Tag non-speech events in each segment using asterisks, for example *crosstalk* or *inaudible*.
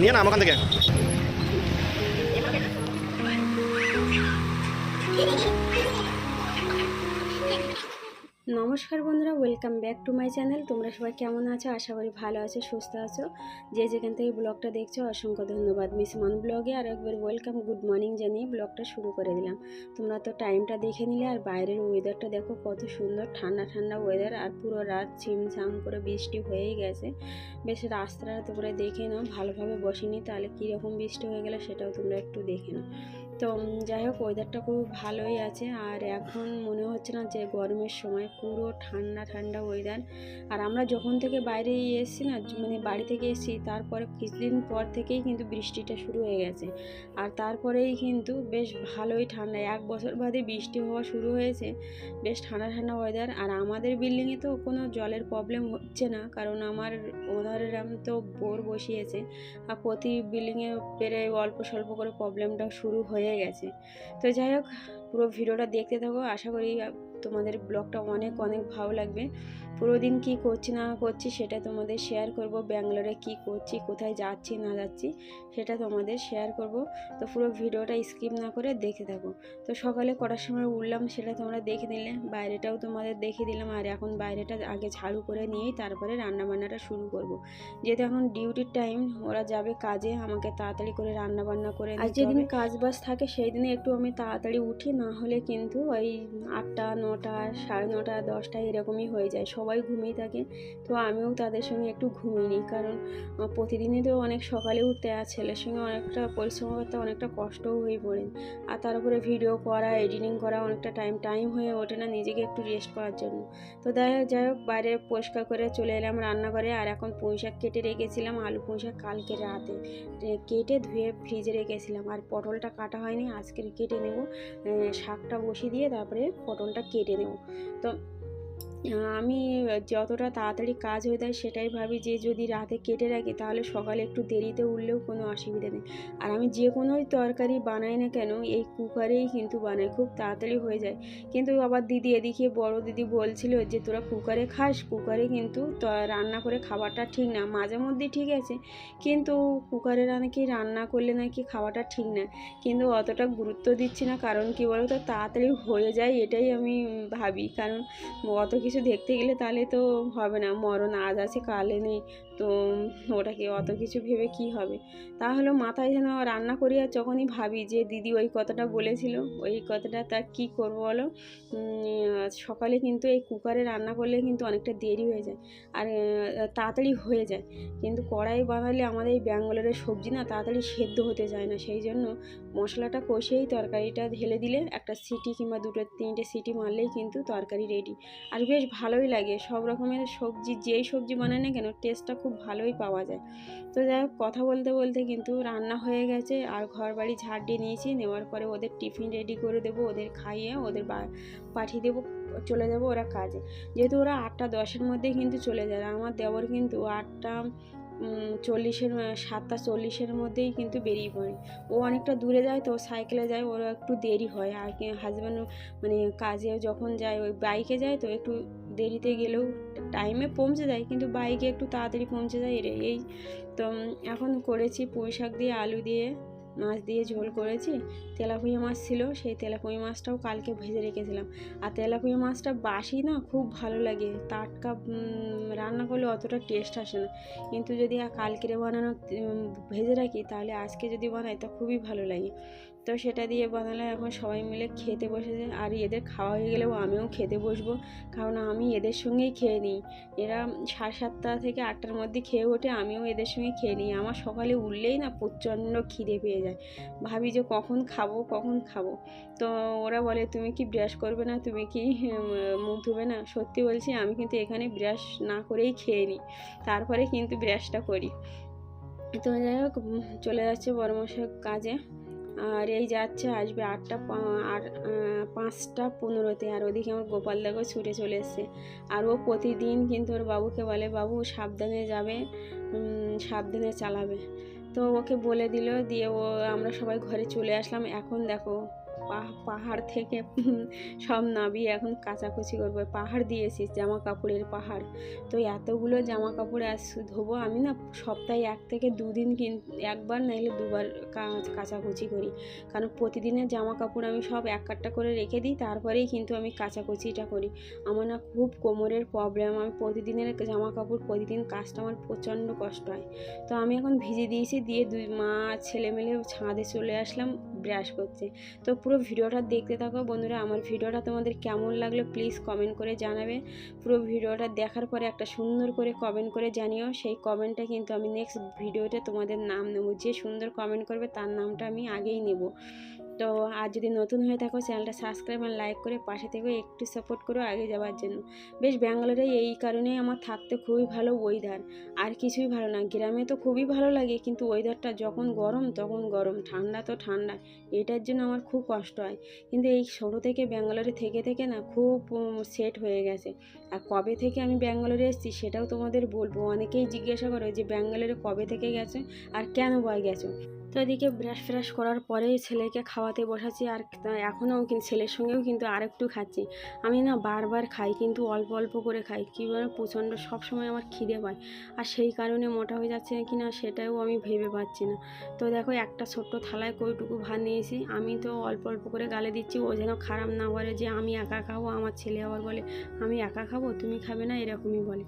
নিয়ে না আমার ওখান থেকে নমস্কার বন্ধুরা welcome back to my channel তোমরা সবাই কেমন আছো? আশা করি ভালো আছো, সুস্থ আছো। যে যেখান থেকে ব্লগটা দেখছ, অসংখ্য ধন্যবাদ। মিস মান ব্লগে আর একবার ওয়েলকাম গুড মর্নিং জানিয়ে ব্লগটা শুরু করে দিলাম। তোমরা তো টাইমটা দেখে নিলে, আর বাইরের ওয়েদারটা দেখো, কত সুন্দর ঠান্ডা ঠান্ডা ওয়েদার আর পুরো রাত ছিমছাম করে বৃষ্টি হয়েই গেছে। বেশ রাস্তাটা তোমরা দেখে নাও, ভালোভাবে বসিনি, তাহলে কীরকম বৃষ্টি হয়ে গেলে সেটাও তোমরা একটু দেখে নাও। তো যাই হোক ওয়েদারটা খুব ভালোই আছে। আর এখন মনে হচ্ছে না যে গরমের সময় পুরো ঠান্ডা ঠান্ডা ওয়েদার আর আমরা যখন থেকে বাইরে এসেছি না মানে বাড়ি থেকে এসেছি, তারপরে কিছুদিন পর থেকেই কিন্তু বৃষ্টিটা শুরু হয়ে গেছে। আর তারপরেই কিন্তু বেশ ভালোই ঠান্ডা। এক বছর বাদে বৃষ্টি হওয়া শুরু হয়েছে, বেশ ঠান্ডা ঠান্ডা ওয়েদার আর আমাদের বিল্ডিংয়ে তো কোনো জলের প্রবলেম হচ্ছে না, কারণ আমার ওনারের তো বোর বসিয়েছে। আর প্রতি বিল্ডিংয়ে পেরে অল্প স্বল্প করে প্রবলেমটা শুরু হয়ে গেছে। তো যাই হোক, পুরো ভিডিওটা দেখতে থাকো। আশা করি তোমাদের ব্লগটা অনেক অনেক ভালো লাগবে। পুরো দিন কী করছি না করছি সেটা তোমাদের শেয়ার করব ব্যাঙ্গালোরে কি করছি কোথায় যাচ্ছি না যাচ্ছি সেটা তোমাদের শেয়ার করব। তো পুরো ভিডিওটা স্কিপ না করে দেখে থাকো। তো সকালে কটার সময় উঠলাম সেটা তোমরা দেখে নিলে বাইরেটাও তোমাদের দেখে দিলাম। আর এখন বাইরেটা আগে ঝাড়ু করে নিয়েই তারপরে রান্নাবান্নাটা শুরু করব। যেহেতু এখন ডিউটির টাইম ওরা যাবে কাজে আমাকে তাড়াতাড়ি করে রান্নাবান্না করে আর যেদিন কাজ বাজ থাকে সেই দিনে একটু আমি তাড়াতাড়ি উঠি না হলে কিন্তু ওই আটটা নটা সাড়ে নটা দশটা এরকমই হয়ে যায়। সবাই ঘুমিয়ে থাকে। তো আমিও তাদের সঙ্গে একটু ঘুমিয়ে নিই। কারণ প্রতিদিনই তো অনেক সকালে উঠতে আর ছেলের সঙ্গে অনেকটা পরিশ্রম করতে অনেকটা কষ্টও হয়ে পড়ে। আর তার উপরে ভিডিও করা, এডিটিং করা অনেকটা টাইম টাইম হয়ে ওঠে না নিজেকে একটু রেস্ট করার জন্য। তো যাই হোক যাই হোক, বাইরে পরিষ্কার করে চলে এলাম রান্নাঘরে। আর এখন পুঁই শাক কেটে রেখেছিলাম, আলু পুঁই শাক কালকে রাতে। কেটে ধুয়ে ফ্রিজে রেখেছিলাম। আর পটলটা কাটা হয়নি, আজকে কেটে নেব। শাকটা বসিয়ে দিয়ে তারপরে পটলটা কেটে নেব। তো আমি যতটা তাড়াতাড়ি কাজ হয়ে যায় সেটাই ভাবি যে যদি রাতে কেটে রাখি তাহলে সকালে একটু দেরিতে উঠলেও কোনো অসুবিধা নেই। আর আমি যে কোনোই তরকারি বানাই না কেন এই কুকারেই কিন্তু বানাই, খুব তাড়াতাড়ি হয়ে যায়। কিন্তু আবার দিদি এদিকে, বড় দিদি বলছিল যে তোরা কুকারে খাস, কুকারে কিন্তু রান্না করে খাবারটা ঠিক না। মাঝে মধ্যে ঠিক আছে, কিন্তু কুকারে নাকি রান্না করলে নাকি খাওয়াটা ঠিক না। কিন্তু অতটা গুরুত্ব দিচ্ছি না, কারণ কি বলো তো তাড়াতাড়ি হয়ে যায় এটাই আমি ভাবি। কারণ অত কিছু দেখতে গেলে তাহলে তো হবে না, মরণ আজ আছে কালে নেই। তো ওটাকে অত কিছু ভেবে কি হবে? তাহলে মাথায় যেন রান্না করি আর যখনই ভাবি যে দিদি ওই কথাটা বলেছিল, ওই কথাটা তা কি করব বলো? সকালে কিন্তু এই কুকারে রান্না করলে কিন্তু অনেকটা দেরি হয়ে যায় আর তাড়াতাড়ি হয়ে যায়। কিন্তু কড়াই বানালে আমাদের এই ব্যাঙ্গালোরের সবজি না তাড়াতাড়ি সেদ্ধ হতে যায় না, সেই জন্য মশলাটা কষেই তরকারিটা ঢেলে দিলে একটা সিটি কিংবা দুটো তিনটে সিটি মারলেই কিন্তু তরকারি রেডি আর বেশ ভালোই লাগে। সব রকমের সবজি, যেই সবজি বানায় না কেন টেস্টটা খুব ভালোই পাওয়া যায়। তো যাই হোক, কথা বলতে বলতে কিন্তু রান্না হয়ে গেছে। আর ঘর বাড়ি ঝাড় দিয়ে নিয়েছি। নেওয়ার পরে ওদের টিফিন রেডি করে দেবো, ওদের খাইয়ে ওদের পাঠিয়ে দেবো, চলে যাব ওরা কাজে। যেহেতু ওরা আটটা দশের মধ্যেই কিন্তু চলে যায়। আমার দেওয়ার কিন্তু আটটা চল্লিশের সাতটা চল্লিশের মধ্যেই কিন্তু বেরিয়ে পড়ে। ও অনেকটা দূরে যায় তো সাইকেলে যায় ওর একটু দেরি হয়। আর হাজব্যান্ড মানে কাজে যখন যায়, ওই বাইকে যায় তো একটু দেরিতে গেলেও টাইমে পৌঁছে যায়, কিন্তু বাইকে একটু তাড়াতাড়ি পৌঁছে যায় এর এই। তো এখন করেছি পুঁই শাক দিয়ে, আলু দিয়ে। মাছ দিয়ে ঝোল করেছি। তেলাপুয়া মাছ ছিল, সেই তেলাপুয়া মাছটাও কালকে ভেজে রেখেছিলাম। আর তেলাপুয়া মাছটা বাসি না, খুব ভালো লাগে। টাটকা রান্না করলে অতটা টেস্ট আসে না। কিন্তু যদি কালকেরে বানানো ভেজে রাখি, তাহলে আজকে যদি বানাই, তা খুবই ভালো লাগে। তো সেটা দিয়ে বানালে এখন সবাই মিলে খেতে বসেছে। আর এদের খাওয়া হয়ে গেলেও আমিও খেতে বসবো। কারণ আমি এদের সঙ্গেই খেয়ে নিই। এরা সাড়ে সাতটা থেকে আটটার মধ্যে খেয়ে ওঠে, আমিও এদের সঙ্গে খেয়ে নিই। আমার সকালে উঠলেই না প্রচণ্ড খিদে পেয়ে যায়। ভাবি যে কখন খাব কখন খাব? তো ওরা বলে, তুমি কি ব্রাশ করবে না? তুমি কি মুখ ধুবে না? সত্যি বলছি, আমি কিন্তু এখানে ব্রাশ না করেই খেয়ে নিই। তারপরে কিন্তু ব্রাশটা করি। তো যাই হোক চলে যাচ্ছে বড় মশাই কাজে। আর এই যাচ্ছে, আসবে আটটা আর পাঁচটা পনেরোতে। আর ওদিকে আমার গোপাল দাগও ছুটে চলে এসছে। আর ও প্রতিদিন কিন্তু ওর বাবুকে বলে, বাবু, সাবধানে যাবে সাবধানে চালাবে। তো ওকে বলে দিল, দিয়ে ও, আমরা সবাই ঘরে চলে আসলাম। এখন দেখো পাহাড় থেকে *laughs* সব নাবিয়ে এখন কাচাকুচি করব। পাহাড় দিয়েছি জামা কাপড়ের পাহাড়। তো এতগুলো জামা কাপড় আজ ধোবো আমি না সপ্তাহে এক থেকে দুদিন কিন, একবার নাইলে দুবার কাচাকুচি করি। কারণ প্রতিদিনের জামা কাপড় আমি সব এক কাট্টা করে রেখে দিই, তারপরেই কিন্তু আমি কাচাকুচিটা করি। আমার না খুব কোমরের প্রবলেম, আমি প্রতিদিনের জামা কাপড় প্রতিদিন কাজটা আমার প্রচণ্ড কষ্ট হয়। তো আমি এখন ভিজে দিয়েছি, দিয়ে দুই মা ছেলে মেলে ছাদে চলে আসলাম ব্রাশ করছে তো পুরো ভিডিওটা দেখতে থাকো। বন্ধুরা, আমার ভিডিওটা তোমাদের কেমন লাগল প্লিজ কমেন্ট করে জানাবে। পুরো ভিডিওটা দেখার পরে একটা সুন্দর করে কমেন্ট করে জানিও। সেই কমেন্টটা কিন্তু আমি নেক্সট ভিডিওতে তোমাদের নাম নেব। যে সুন্দর কমেন্ট করবে তার নামটা আমি আগেই নেব। তো আর যদি নতুন হয়ে থাকো, চ্যানেলটা সাবস্ক্রাইব আর লাইক করে পাশে থেকে একটু সাপোর্ট করো আগে যাওয়ার জন্য। বেশ ব্যাঙ্গালোরে এই কারণেই আমার থাকতে খুবই ভালো ওয়েদার আর কিছুই ভালো না, গ্রামে তো খুবই ভালো লাগে, কিন্তু ওয়েদারটা যখন গরম, তখন গরম। ঠান্ডা তো ঠান্ডা, এটার জন্য আমার খুব কষ্ট হয়। কিন্তু এই ছোটো থেকে ব্যাঙ্গালোরে থেকে থেকে না খুব সেট হয়ে গেছে। আর কবে থেকে আমি ব্যাঙ্গালোরে এসেছি সেটাও তোমাদের বলব। অনেকেই জিজ্ঞাসা করে যে ব্যাঙ্গালোরে কবে থেকে গেছো? আর কেন বয় গেছো? তো এদিকে ব্রাশ ফ্রাশ করার পরেই ছেলেকে খাওয়াতে বসাচ্ছি আর এখনও কিন্তু ছেলের সঙ্গেও কিন্তু আরেকটু খাচ্ছি। আমি না বারবার খাই, কিন্তু অল্প অল্প করে খাই। কী বলে, প্রচণ্ড সবসময় আমার খিদে পায়। আর সেই কারণে মোটা হয়ে যাচ্ছে কি না সেটাও আমি ভেবে পাচ্ছি না। তো দেখো, একটা ছোট্ট থালায় কইটুকু ভাত নিয়েছি। আমি তো অল্প অল্প করে গালে দিচ্ছি, ও যেন খারাপ না বলে যে আমি একা খাব, আমার ছেলে আবার বলে, আমি একা খাব, তুমি খাবে না? এরকমই বলে।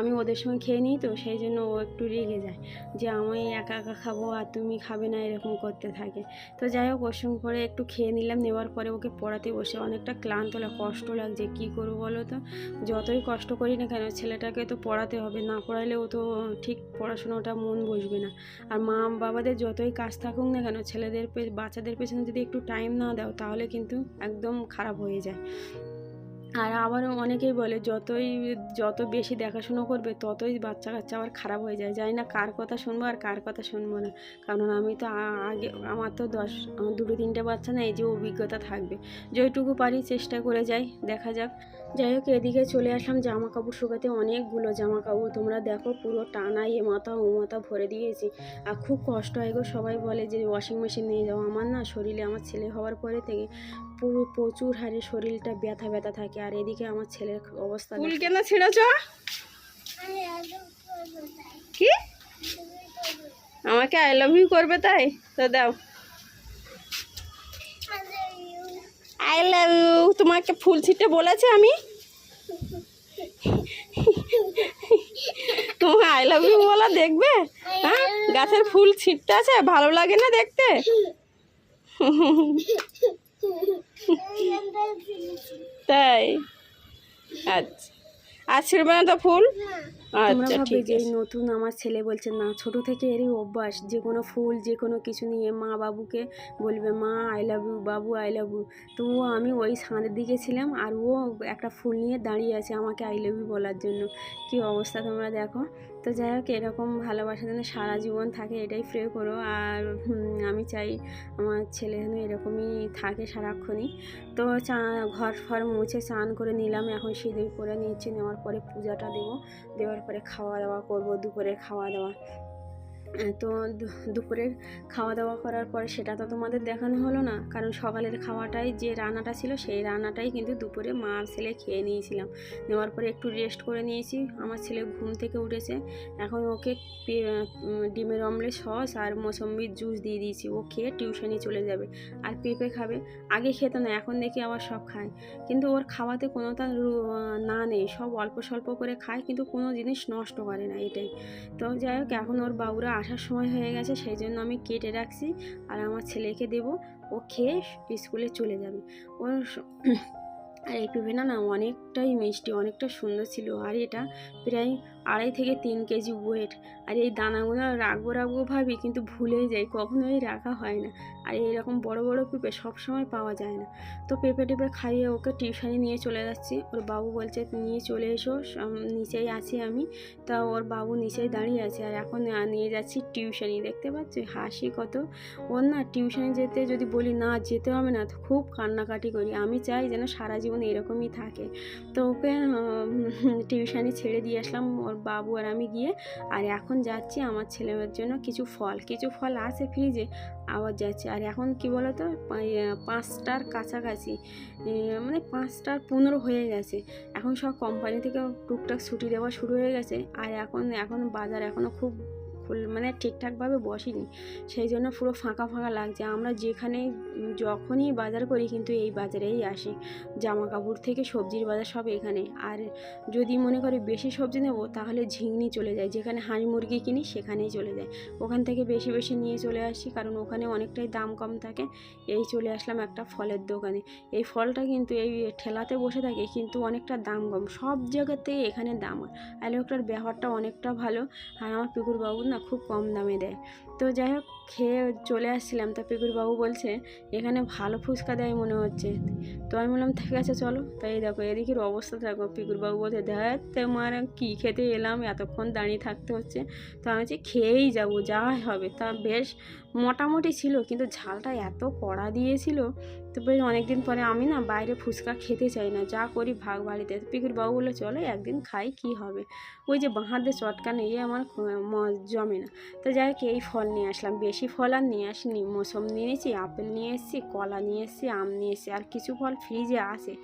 আমি ওদের সঙ্গে খেয়ে নিই তো, সেই জন্য ও একটু রেগে যায়। যে আমি একা একা খাব আর তুমি খাবে না, এরকম করতে থাকে। তো যাই হোক, ওর সঙ্গে পরে একটু খেয়ে নিলাম। নেওয়ার পরে ওকে পড়াতে বসে অনেকটা ক্লান্ত লাগ কষ্ট লাগছে। কী করব বলো তো? যতই কষ্ট করি না কেন, ছেলেটাকে তো পড়াতে হবে। না পড়াইলে ও তো ঠিক পড়াশোনাটা মন বসবে না। আর মা বাবাদের যতই কাজ থাকুক না কেন, ছেলেদের বাচ্চাদের পেছনে যদি একটু টাইম না দাও, তাহলে কিন্তু একদম খারাপ হয়ে যায়। আর আবারও অনেকেই বলে, যতই, যত বেশি দেখাশুনো করবে, ততই বাচ্চা কাচ্চা আবার খারাপ হয়ে যায়। জানি না কার কথা শুনব আর কার কথা শুনব না। কারণ আমি তো আগে, আমার তো দশ দুটো তিনটে বাচ্চা না, এই যে অভিজ্ঞতা থাকবে। যেটুকু পারি চেষ্টা করে যাই, দেখা যাক। যাই হোক এদিকে চলে আসলাম জামা কাপড় শুকাতে। অনেকগুলো জামা কাপড় তোমরা দেখো পুরো টানা এ মাথা ও মাথা ভরে দিয়েছি। আর খুব কষ্ট হয় গো সবাই বলে যে ওয়াশিং মেশিন নিয়ে যাও। আমার না শরীরে আমার ছেলে হওয়ার পরে থেকে পুরো প্রচুর হারে শরীরটা ব্যথা ব্যথা থাকে। আর এদিকে আমার ছেলের অবস্থা ফুল। কেন ছিঁড়েছ? কি? আমাকে আই লাভ ইউ করবে তাই? তো দাও। আই লাভ ইউ তোমাকে ফুল ছিটে বলেছে আমি। তোমাকে আই লাভ ইউ বলা দেখবে? হ্যাঁ? গাছের ফুল ছিটতে আছে ভালো লাগে না দেখতে? তাই। আচ্ছা। আর ছিড়বে না তো ফুল? আচ্ছা ঠিক যে আছে। নতুন আমার ছেলে বলছে না ছোট থেকে এরই অভ্যাস যে কোনো ফুল যে কোনো কিছু নিয়ে মা বাবুকে বলবে মা আই লাভ ইউ বাবু আই লাভ ইউ তো আমি ওই সাঁদের দিকে ছিলাম আর ও একটা ফুল নিয়ে দাঁড়িয়ে আছে আমাকে আই লাভ ইউ বলার জন্য। কি অবস্থা তোমরা দেখো। তো যাই হোক, এরকম ভালোবাসা যেন সারা জীবন থাকে, এটাই প্রে করো আর আমি চাই আমার ছেলে যেন এরকমই থাকে সারাক্ষণই। তো চা, ঘর ফর মুছে স্নান করে নিলাম, এখন সিঁদুর করে নিচ্ছে, নেওয়ার পরে পূজাটা দেবো। দেওয়ার পরে খাওয়া দাওয়া করব, দুপুরে খাওয়া দাওয়া। তো দুপুরের খাওয়া দাওয়া করার পরে সেটা তো তোমাদের দেখানো হলো না। কারণ সকালের খাওয়াটাই যে রান্নাটা ছিল, সেই রান্নাটাই কিন্তু দুপুরে মা আর ছেলে খেয়ে নিয়েছিলাম। নেওয়ার পরে একটু রেস্ট করে নিয়েছি। আমার ছেলে ঘুম থেকে উঠেছে। এখন ওকে ডিমের অমলেট সস আর মৌসম্বির জুস দিয়ে দিয়েছি। ও খেয়ে টিউশনি চলে যাবে আর পেঁপে খাবে। আগে খেত না, এখন দেখি আবার সব খায়। কিন্তু ওর খাওয়াতে কোনো তার না নেই। সব অল্প স্বল্প করে খায়, কিন্তু কোনো জিনিস নষ্ট করে না এটাই। তো যাই হোক, এখন ওর বাবুরা আসার সময় হয়ে গেছে, সেই জন্য আমি কেটে রাখছি। আর আমার ছেলেকে দেব, ও খেয়ে স্কুলে চলে যাবে। ওর আর এই পেঁপেটা না অনেকটাই মিষ্টি, অনেকটা সুন্দর ছিল। আর এটা প্রায় আড়াই থেকে তিন কেজি ওয়েট আর এই দানাগুলো রাখব রাখব ভাবি, কিন্তু ভুলে যাই, কখনোই রাখা হয় না। আর এইরকম বড় বড় পেঁপে সবসময় পাওয়া যায় না। তো পেঁপে টেপে খাইয়ে ওকে টিউশনে নিয়ে চলে যাচ্ছি। ওর বাবু বলছে, নিয়ে চলে এসো নিচেই আছি আমি। তা ওর বাবু নিচেই দাঁড়িয়ে আছে আর এখন নিয়ে যাচ্ছি টিউশনি দেখতে পাচ্ছি হাসি কত? ওর না টিউশনে যেতে যদি বলি, না, যেতে হবে না। তো খুব কান্নাকাটি করি। আমি চাই যেন সারা জীবন এরকমই থাকে। তো ওকে টিউশনি ছেড়ে দিয়ে আসলাম ওর বাবু আর আমি গিয়ে। আর এখন যাচ্ছি আমার ছেলেমেয়ের জন্য কিছু ফল। কিছু ফল আছে ফ্রিজে আবার যাচ্ছে। আর এখন কি বলো তো পাঁচটার কাছাকাছি মানে পাঁচটার পনেরো হয়ে গেছে। এখন সব কোম্পানি থেকে টুকটাক ছুটি দেওয়া শুরু হয়ে গেছে। আর এখন এখন বাজার এখনও খুব খুল- মানে ঠিকঠাকভাবে বসেনি। সেই জন্য পুরো ফাঁকা ফাঁকা লাগছে। আমরা যেখানে যখনই বাজার করি কিন্তু এই বাজারেই আসি। জামা কাপড় থেকে সবজির বাজার সব এখানে। আর যদি মনে করি বেশি সবজি নেব, তাহলে ঝিংনি চলে যায়। যেখানে হাঁস মুরগি কিনি, সেখানেই চলে যায়। ওখান থেকে বেশি বেশি নিয়ে চলে আসি, কারণ ওখানে অনেকটাই দাম কম থাকে। এই চলে আসলাম একটা ফলের দোকানে। এই ফলটা কিন্তু এই ঠেলাতে বসে থাকে, কিন্তু অনেকটা দাম কম। সব জায়গাতেই এখানে দাম হয়। আর লোকটার ব্যবহারটা অনেকটা ভালো। আর আমার পিকুর বাবু না খুব কম দামে দেয়। তো যাই হোক, খেয়ে চলে আসছিলাম। তা পিকুর বাবু বলছে, এখানে ভালো ফুচকা দেয় মনে হচ্ছে। তো আমি বললাম, ঠিক আছে, চলো। তাই দেখো, এদিকের অবস্থা দেখো পিকুর বাবু বলছে দেখ তোমার কী খেতে এলাম? এতক্ষণ দাঁড়িয়ে থাকতে হচ্ছে। তো আমি বলছি, খেয়েই যাব যাওয়াই হবে। তা বেশ মোটামুটি ছিল, কিন্তু ঝালটা এত কড়া দিয়েছিল, তো বেশ অনেকদিন পরে আমি না বাইরে ফুচকা খেতে চাই না, যা করি ভাগ বাড়িতে। পিকুর বাবু বলল, চলো একদিন খাই, কি হবে? ওই যে বাঁ চটকা নিয়ে আমার খ- ম- জমে না। তো যাই হোক, এই ফল নিয়ে আসলাম। বেশি ফল আর নিয়ে আসিনি। মৌসুম নিয়ে এসেছি আপেল নিয়ে এসেছি, কলা নিয়ে এসেছি, আম নিয়ে এসেছি। আর কিছু ফল ফ্রিজে আছে।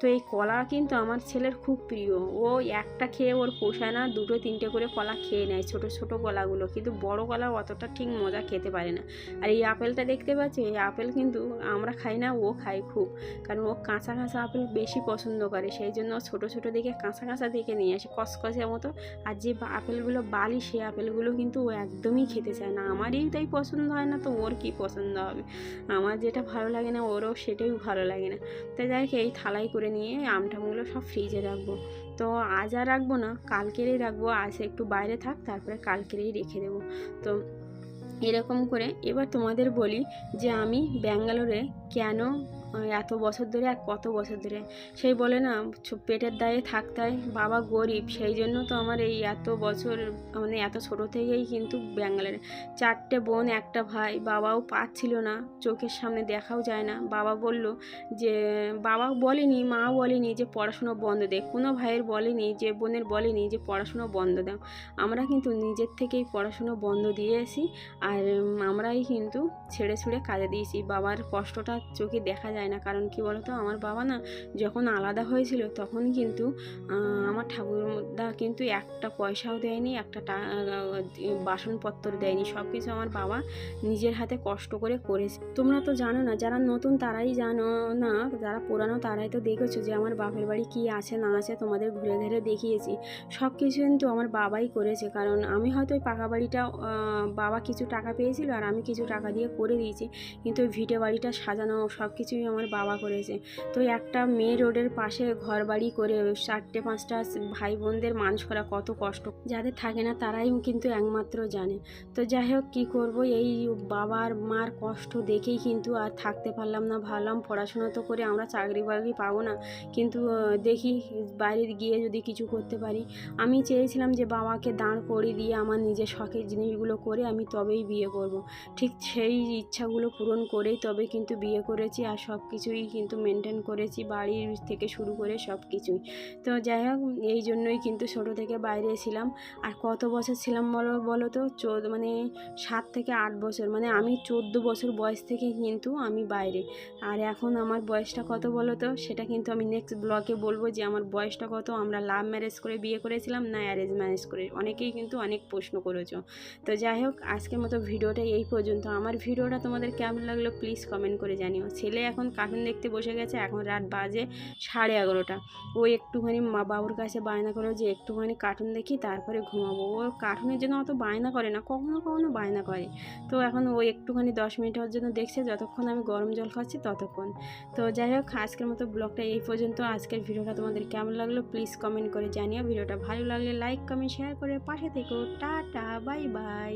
তো এই কলা কিন্তু আমার ছেলের খুব প্রিয়। ও একটা খেয়ে ওর পোষায় না, দুটো তিনটে করে কলা খেয়ে নেয় ছোট ছোট কলাগুলো। কিন্তু বড় কলা অতটা ঠিক মজা খেতে পারে না। আর এই আপেলটা দেখতে পাচ্ছি? এই আপেল কিন্তু আমরা খাই না, ও খায় খুব। কারণ ও কাঁচা কাঁচা আপেল বেশি পছন্দ করে। সেই জন্য ছোটো ছোটো দিকে কাঁচা কাঁচা দিকে নিয়ে আসে কসকসের মতো। আর যে আপেলগুলো বালি, সেই আপেলগুলো কিন্তু ও একদমই খেতে চায় না। আমারই তাই পছন্দ হয় না, তো ওর কি পছন্দ হবে? আমার যেটা ভালো লাগে না, ওরও সেটাই ভালো লাগে না। তো যাই হোক, এই থালাই করে নিয়ে আমটামগুলো সব ফ্রিজে রাখব। তো আজ আর রাখব না, কালকেরই রাখব। আজ একটু বাইরে থাক, তারপরে কালকেরই রেখে দেবো। তো এরকম করে এবার তোমাদের বলি যে আমি ব্যাঙ্গালোরে কেন এত বছর ধরে আর কত বছর ধরে। সেই বলে না পেটের দায়ে থাকতে হয় বাবা গরিব, সেই জন্য তো আমার এই এত বছর মানে এত ছোট থেকেই কিন্তু ব্যাঙ্গালোরে চারটে বোন, একটা ভাই, বাবাও পাচ্ছিল না, চোখের সামনে দেখাও যায় না। বাবা বলল যে, বাবা বলেনি, মা বলেনি যে পড়াশুনো বন্ধ দে, কোনো ভাইয়ের বলেনি যে, বোনের বলেনি যে পড়াশুনো বন্ধ দাও। আমরা কিন্তু নিজের থেকেই পড়াশুনো বন্ধ দিয়েছি আর আমরাই কিন্তু ছেড়ে ছুড়ে কাজে দিয়েছি। বাবার কষ্টটা চোখে দেখা যায় না। কারণ কি বলতো? আমার বাবা না যখন আলাদা হয়েছিল তখন কিন্তু আমার ঠাকুরদা কিন্তু একটা পয়সাও দেয়নি, একটা বাসনপত্র দেয়নি। সব কিছু আমার বাবা নিজের হাতে কষ্ট করে করেছে। তোমরা তো জানো না, যারা নতুন তারাই জানো না, যারা পুরানো তারাই তো দেখেছ যে আমার বাপের বাড়ি কি আছে, না আছে, তোমাদের ঘুরে ঘুরে দেখিয়েছি। সব কিছু কিন্তু আমার বাবাই করেছে। কারণ আমি হয়তো ওই পাকা বাড়িটা বাবা কিছু টাকা পেয়েছিল আর আমি কিছু টাকা দিয়ে করে দিয়েছি। কিন্তু ওই ভিটে বাড়িটা সাজানো সব কিছুই আমার বাবা করেছে। তো একটা মেয়ে রোডের পাশে ঘর বাড়ি করে চারটে, পাঁচটা ভাই বোনদের মানুষ করা কত কষ্ট। যাদের থাকে না তারাই কিন্তু একমাত্র জানে। তো যাই হোক, কী করব? এই বাবার মার কষ্ট দেখেই কিন্তু আর থাকতে পারলাম না। ভাবলাম পড়াশোনা তো করে আমরা চাকরি বাকরি পাবো না। কিন্তু দেখি বাইরে গিয়ে যদি কিছু করতে পারি। আমি চেয়েছিলাম যে বাবাকে দাঁড় করিয়ে দিয়ে আমার নিজের শখের জিনিসগুলো করে আমি তবেই বিয়ে করব। ঠিক সেই ইচ্ছাগুলো পূরণ করেই তবে কিন্তু বিয়ে করেছি। আর সব কিছুই কিন্তু মেনটেন করেছি, বাড়ির থেকে শুরু করে সব কিছুই তো যাই হোক, এই জন্যই কিন্তু ছোটো থেকে বাইরে ছিলাম। আর কত বছর ছিলাম বলো বলো তো? চোদ্দ মানে সাত থেকে আট বছর মানে আমি চোদ্দ বছর বয়স থেকে কিন্তু আমি বাইরে। আর এখন আমার বয়সটা কত বলো তো? সেটা কিন্তু আমি নেক্সট ব্লগে বলব যে আমার বয়সটা কত? আমরা লাভ ম্যারেজ করে বিয়ে করেছিলাম না অ্যারেঞ্জ ম্যারেজ করে? অনেকেই কিন্তু অনেক প্রশ্ন করেছ। তো যাই হোক, আজকের মতো ভিডিওটা এই পর্যন্ত। আমার ভিডিওটা তোমাদের কেমন লাগল প্লিজ কমেন্ট করে জানিও। ছেলে এখন কার্টুন দেখতে বসে গেছে, এখন রাত বাজে সাড়ে এগারোটা। ও একটুখানি মা বাবুর কাছে বায়না করে যে, একটুখানি কার্টুন দেখি, তারপরে ঘুমাবো। ও কার্টুনের জন্য অত বায়না করে না, কখনো কখনো বায়না করে। তো এখন ও একটুখানি দশ মিনিটের জন্য দেখছে, যতক্ষণ আমি গরম জল খাচ্ছি ততক্ষণ। তো যাই হোক, আজকের মতো ব্লগটা এই পর্যন্ত। আজকের ভিডিওটা তোমাদের কেমন লাগল প্লিজ কমেন্ট করে জানিও। ভিডিওটা ভালো লাগলে লাইক কমেন্ট শেয়ার করে পাশে থেকো। Tata bye bye